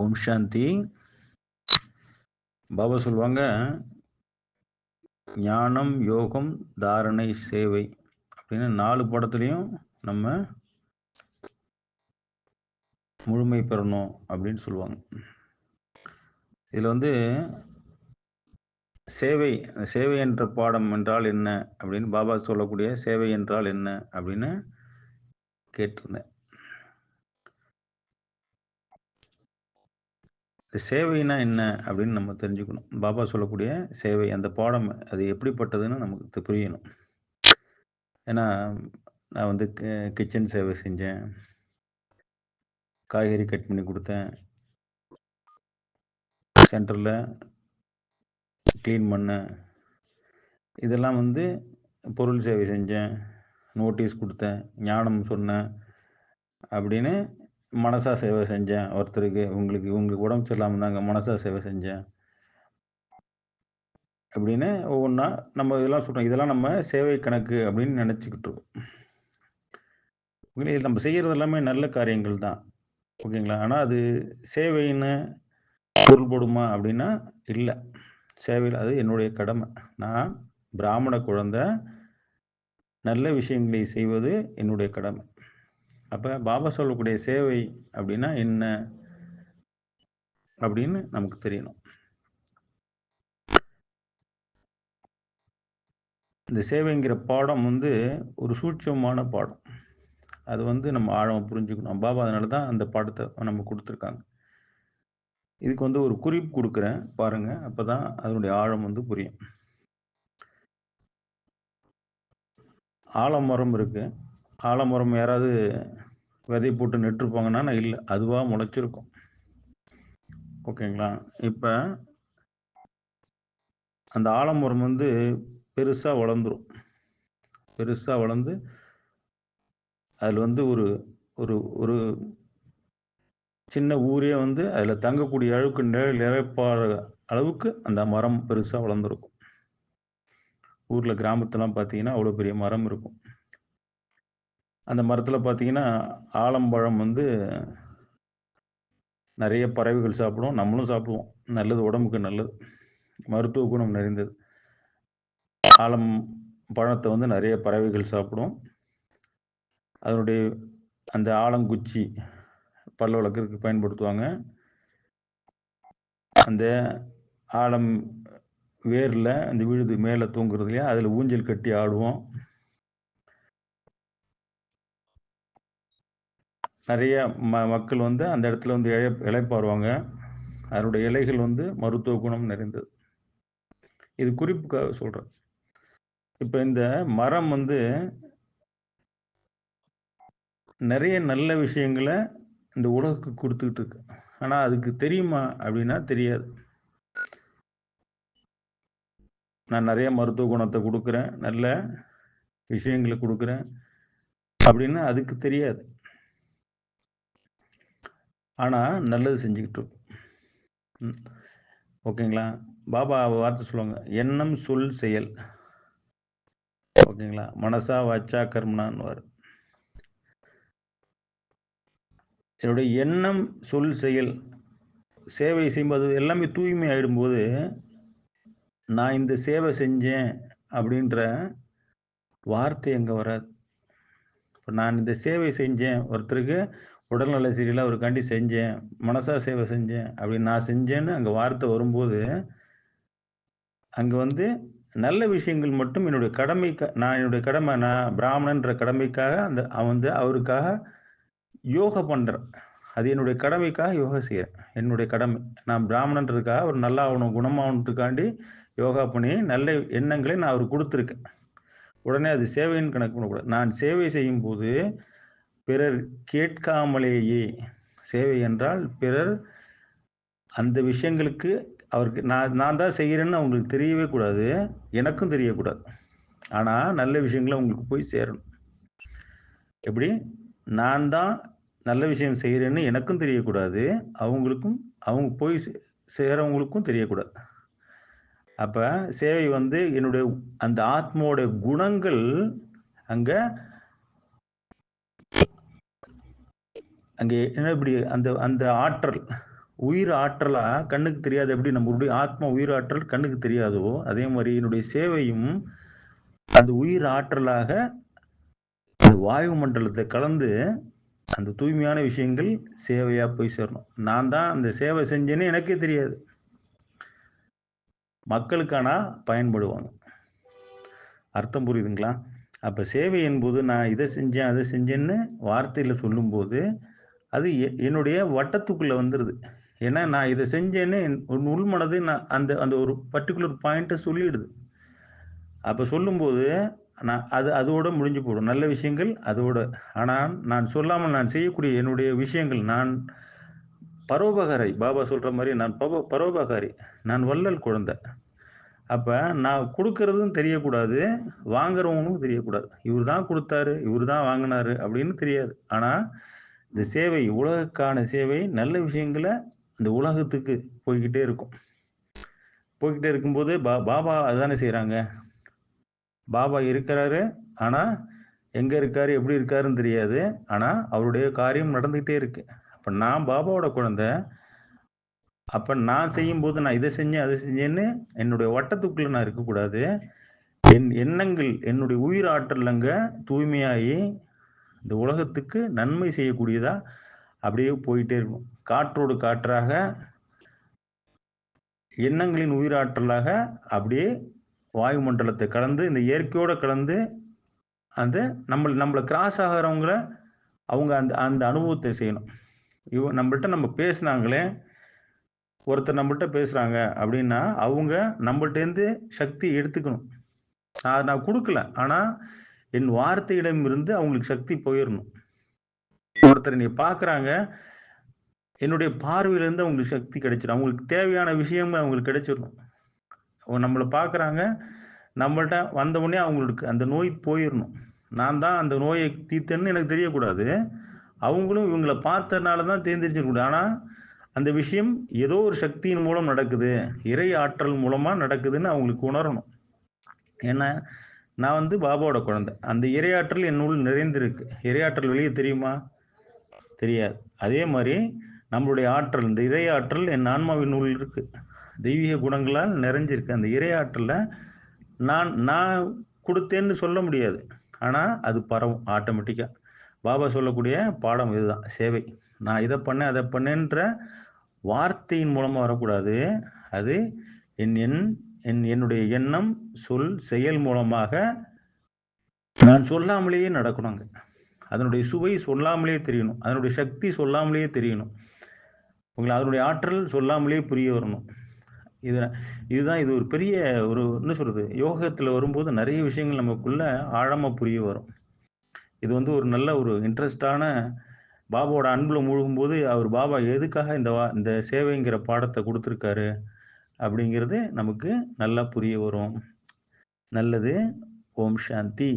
ஓம் சாந்தி. பாபா சொல்லுவாங்க ஞானம் யோகம் தாரணை சேவை அப்படின்னு நாலு படத்துலையும் நம்ம முழுமை பெறணும் அப்படின்னு சொல்லுவாங்க. இதில் வந்து சேவை சேவை என்ற பாடம் என்றால் என்ன அப்படின்னு பாபா சொல்லக்கூடிய சேவை என்றால் என்ன அப்படின்னு கேட்டிருந்தேன். இந்த சேவைனா என்ன அப்படின்னு நம்ம தெரிஞ்சுக்கணும். பாபா சொல்லக்கூடிய சேவை அந்த பாடம் அது எப்படிப்பட்டதுன்னு நமக்கு புரியணும். ஏன்னா நான் வந்து கிச்சன் சேவை செஞ்சேன். காய்கறி கட் பண்ணி கொடுத்தேன். சென்டரில் க்ளீன் பண்ணேன். இதெல்லாம் வந்து பொருள் சேவை செஞ்சேன். நோட்டீஸ் கொடுத்தேன். ஞானம் சொன்னேன். அப்படின்னு மனசா சேவை செஞ்சேன். ஒருத்தருக்கு உங்களுக்கு உங்களுக்கு உடம்பு சரியில்லாமல் தாங்க மனசா சேவை செஞ்சேன். அப்படின்னு ஒவ்வொன்றா நம்ம இதெல்லாம் சொல்கிறோம் இதெல்லாம் நம்ம சேவை கணக்கு அப்படின்னு நினச்சிக்கிட்டு இருக்கோம் நம்ம செய்கிறது எல்லாமே நல்ல காரியங்கள் தான். ஓகேங்களா? ஆனால் அது சேவைன்னு பொருள்படுமா அப்படின்னா இல்லை. சேவையில் அது என்னுடைய கடமை. நான் பிராமண குழந்தை நல்ல விஷயங்களை செய்வது என்னுடைய கடமை. அப்போ பாபா சொல்லக்கூடிய சேவை அப்படின்னா என்ன? அப்படின்னு நமக்கு தெரியணும். இந்த சேவைங்கிற பாடம் வந்து ஒரு சூட்சமான பாடம். அது வந்து நம்ம ஆழம் புரிஞ்சுக்கணும். பாபா அதனால தான் அந்த பாடத்தை நம்ம கொடுத்துருக்காங்க. இதுக்கு வந்து ஒரு குறிப்பு கொடுக்குறேன். பாருங்க. அப்பதான் அதனுடைய ஆழம் வந்து புரியும். ஆலமரம் இருக்கு. ஆலமரம் யாராவது விதை போட்டு நெட்டுருப்பாங்கன்னா நான் இல்லை அதுவாக முளைச்சிருக்கும். ஓகேங்களா? இப்போ அந்த ஆலமரம் வந்து பெருசாக வளர்ந்துரும். பெருசாக வளர்ந்து அதில் வந்து ஒரு ஒரு ஒரு சின்ன ஊரே வந்து அதில் தங்கக்கூடிய அளவுக்கு நிலைப்பாடு அளவுக்கு அந்த மரம் பெருசாக வளர்ந்துருக்கும். ஊரில் கிராமத்துலாம் பார்த்தீங்கன்னா அவ்வளோ பெரிய மரம் இருக்கும். அந்த மரத்தில் பார்த்தீங்கன்னா ஆலம்பழம் வந்து நிறைய பறவைகள் சாப்பிடும் நம்மளும் சாப்பிடுவோம். நல்லது உடம்புக்கு நல்லது. மருத்துவ குணம் நிறைந்தது. ஆலம் பழத்தை வந்து நிறைய பறவைகள் சாப்பிடும் அதனுடைய அந்த ஆலங்குச்சி பல்ல வளர்க்குறதுக்கு பயன்படுத்துவாங்க. அந்த ஆலம் வேரில் அந்த விழுது மேலே தூங்குறது இல்லையா அதில் ஊஞ்சல் கட்டி ஆடுவோம். நிறைய ம மக்கள் வந்து அந்த இடத்துல வந்து இழை இழைப்பாருவாங்க. அதனுடைய இலைகள் வந்து மருத்துவ குணம் நிறைந்தது. இது குறிப்புக்காக சொல்கிறேன் இப்போ இந்த மரம் வந்து நிறைய நல்ல விஷயங்களை இந்த உலகுக்கு கொடுத்துக்கிட்டு இருக்கு. ஆனால் அதுக்கு தெரியுமா அப்படின்னா தெரியாது. நான் நிறைய மருத்துவ குணத்தை கொடுக்குறேன். நல்ல விஷயங்களை கொடுக்குறேன். அப்படின்னு அதுக்கு தெரியாது. ஆனால் நல்லது செஞ்சுக்கிட்டு ஓகேங்களா? பாபா வார்த்தை சொல்லுவாங்க. எண்ணம் சொல் செயல். ஓகேங்களா? மனசா வச்சா கர்மனான்வார் என்னுடைய எண்ணம் சொல் செயல் சேவை செய்யும்போது எல்லாமே தூய்மை ஆயிடும்போது நான் இந்த சேவை செஞ்சேன் அப்படின்ற வார்த்தை எங்கே வராது. இப்போ நான் இந்த சேவை செஞ்சேன் ஒருத்தருக்கு உடல்நல சரியில்லை அவருக்காண்டி செஞ்சேன். மனசா சேவை செஞ்சேன். அப்படின்னு நான் செஞ்சேன்னு அங்கே வார்த்தை வரும்போது அங்கே வந்து நல்ல விஷயங்கள் மட்டும் என்னுடைய கடமைக்கு நான் என்னுடைய கடமை நான் பிராமணன்ற கடமைக்காக அந்த வந்து அவருக்காக யோகா பண்ணுறேன் அது என்னுடைய கடமைக்காக யோகா செய்கிறேன் என்னுடைய கடமை. நான் பிராமணன்றதுக்காக அவர் நல்லா ஆகணும் குணமாகணுன்றதுக்காண்டி யோகா பண்ணி நல்ல எண்ணங்களை நான் அவர் கொடுத்துருக்கேன். உடனே அது சேவைன்னு கணக்கு பண்ணக்கூடாது. நான் சேவை செய்யும் போது பிறர் கேட்காமலேயே சேவை என்றால் பிறர் அந்த விஷயங்களுக்கு அவருக்கு நான் நான் தான் செய்கிறேன்னு அவங்களுக்கு தெரியவே கூடாது. எனக்கும் தெரியக்கூடாது. ஆனால் நல்ல விஷயங்களை அவங்களுக்கு போய் சேரணும். எப்படி? நான் தான் நல்ல விஷயம் செய்கிறேன்னு எனக்கும் தெரியக்கூடாது. அவங்களுக்கும் அவங்க போய் சேரவங்களுக்கும் தெரியக்கூடாது. அப்போ சேவை வந்து என்னுடைய அந்த ஆத்மாவோட குணங்கள் அங்கே அங்கே என்ன இப்படி அந்த அந்த ஆற்றல் உயிர் ஆற்றலா? கண்ணுக்கு தெரியாது. எப்படி நம்மளுடைய ஆத்மா உயிர் ஆற்றல் கண்ணுக்கு தெரியாதோ அதே மாதிரி என்னுடைய சேவையும் அந்த உயிர் ஆற்றலாக அந்த வாயு மண்டலத்தை கலந்து அந்த தூய்மையான விஷயங்கள் சேவையா போய் சேரணும். நான் தான் அந்த சேவை செஞ்சேன்னு எனக்கே தெரியாது. மக்களுக்கானா பயன்படுவாங்க. அர்த்தம் புரியுதுங்களா? அப்ப சேவை என்பது நான் இதை செஞ்சேன் அதை செஞ்சேன்னு வார்த்தையில சொல்லும்போது அது எ- என்னுடைய வட்டத்துக்குள்ள வந்துருது. ஏன்னா நான் இதை செஞ்சேன்னு என் உன் உள்மனது நான் அந்த அந்த ஒரு பர்டிகுலர் பாயிண்ட்டை சொல்லிடுது. அப்போ சொல்லும்போது நான் அது அதோட முடிஞ்சு போடும். நல்ல விஷயங்கள் அதோட. ஆனால் நான் சொல்லாமல் நான் செய்யக்கூடிய என்னுடைய விஷயங்கள் நான் பரோபகாரி பாபா சொல்ற மாதிரி நான் பரோ- பரோபகாரி நான் வள்ளல் குழந்தை. அப்ப நான் கொடுக்கறதும் தெரியக்கூடாது வாங்குறவனும் தெரியக்கூடாது. இவர் தான் கொடுத்தாரு இவர் தான் வாங்கினாரு அப்படின்னு தெரியாது. ஆனால் இந்த சேவை உலகுக்கான சேவை நல்ல விஷயங்களை இந்த உலகத்துக்கு போய்கிட்டே இருக்கும். போய்கிட்டே இருக்கும்போது பா பாபா அதுதானே செய்கிறாங்க பாபா இருக்கிறாரு ஆனால் எங்கே இருக்காரு எப்படி இருக்காருன்னு தெரியாது. ஆனால் அவருடைய காரியம் நடந்துகிட்டே இருக்கு. அப்போ நான் பாபாவோட குழந்தை. அப்போ நான் செய்யும் போது நான் இதை செஞ்சேன் அதை செஞ்சேன்னு என்னுடைய வட்டத்துக்குள்ள நான் இருக்கக்கூடாது. என் எண்ணங்கள் என்னுடைய உயிர் ஆற்றல் அங்கே தூய்மையாகி இந்த உலகத்துக்கு நன்மை செய்யக்கூடியதா? அப்படியே போயிட்டே இருக்கும். காற்றோடு காற்றாக எண்ணங்களின் உயிராற்றலாக அப்படியே வாயுமண்டலத்தை கலந்து இந்த இயற்கையோட கலந்து அந்த நம்ம நம்மளை கிராஸ் ஆகிறவங்கள அவங்க அந்த அந்த அனுபவத்தை செய்யணும். இவ நம்மள்கிட்ட நம்ம பேசுனாங்களே ஒருத்தர் நம்மள்ட்ட பேசுறாங்க அப்படின்னா அவங்க நம்மள்ட்டேருந்து சக்தி எடுத்துக்கணும். நான் நான் கொடுக்கல. ஆனால் என் வார்த்தையிடம் இருந்து அவங்களுக்கு சக்தி போயிடணும் ஒருத்தர் நீ பாக்குறாங்க என்னுடைய பார்வையிலேருந்து அவங்களுக்கு சக்தி கிடைச்சிடும் அவங்களுக்கு தேவையான விஷயம் அவங்களுக்கு கிடைச்சிடணும் அவங்க நம்மளை பார்க்குறாங்க நம்மள்ட்ட வந்த உடனே அவங்களுக்கு அந்த நோய் போயிடணும் நான் தான் அந்த நோயை தீர்த்தேன்னு எனக்கு தெரியக்கூடாது. அவங்களும் இவங்களை பார்த்ததுனால தான் தேர்ந்தெடுச்சிருக்கூடாது ஆனால் அந்த விஷயம் ஏதோ ஒரு சக்தியின் மூலம் நடக்குது. இறை ஆற்றல் மூலமா நடக்குதுன்னு அவங்களுக்கு உணரணும். ஏன்னா நான் வந்து பாபாவோட குழந்தை. அந்த இரையாற்றல் என்னுள் நிறைந்திருக்கு. இரையாற்றல் வெளியே தெரியுமா? தெரியாது. அதே மாதிரி நம்மளுடைய ஆற்றல் இந்த இரையாற்றல் என் ஆன்மாவின் உள் இருக்கு. தெய்வீக குணங்களால் நிறைஞ்சிருக்கு. அந்த இரையாற்றலை நான் நான் கொடுத்தேன்னு சொல்ல முடியாது. ஆனால் அது பரவும் ஆட்டோமேட்டிக்காக பாபா சொல்லக்கூடிய பாடம் இதுதான் சேவை. நான் இதை பண்ணேன் அதை பண்ணேன்ற வார்த்தையின் மூலமாக வரக்கூடாது. அது என் என் என் என்னுடைய எண்ணம் சொல் செயல் மூலமாக நான் சொல்லாமலேயே நடக்கணுங்க அதனுடைய சுவை சொல்லாமலே தெரியணும். அதனுடைய சக்தி சொல்லாமலேயே தெரியணும். உங்களை அதனுடைய ஆற்றல் சொல்லாமலே புரிய வரணும். இது இதுதான் இது ஒரு பெரிய ஒரு என்ன சொல்றது யோகத்துல வரும்போது நிறைய விஷயங்கள் நமக்குள்ள ஆழமா புரிய வரும். இது வந்து ஒரு நல்ல ஒரு இன்ட்ரெஸ்டான பாபாவோட அன்புல மூழ்கும்போது அவர் பாபா எதுக்காக இந்த வா இந்த சேவைங்கிற பாடத்தை கொடுத்துருக்காரு? அப்படிங்கிறது நமக்கு நல்லா புரிய வரும். நல்லது. ஓம் சாந்தி.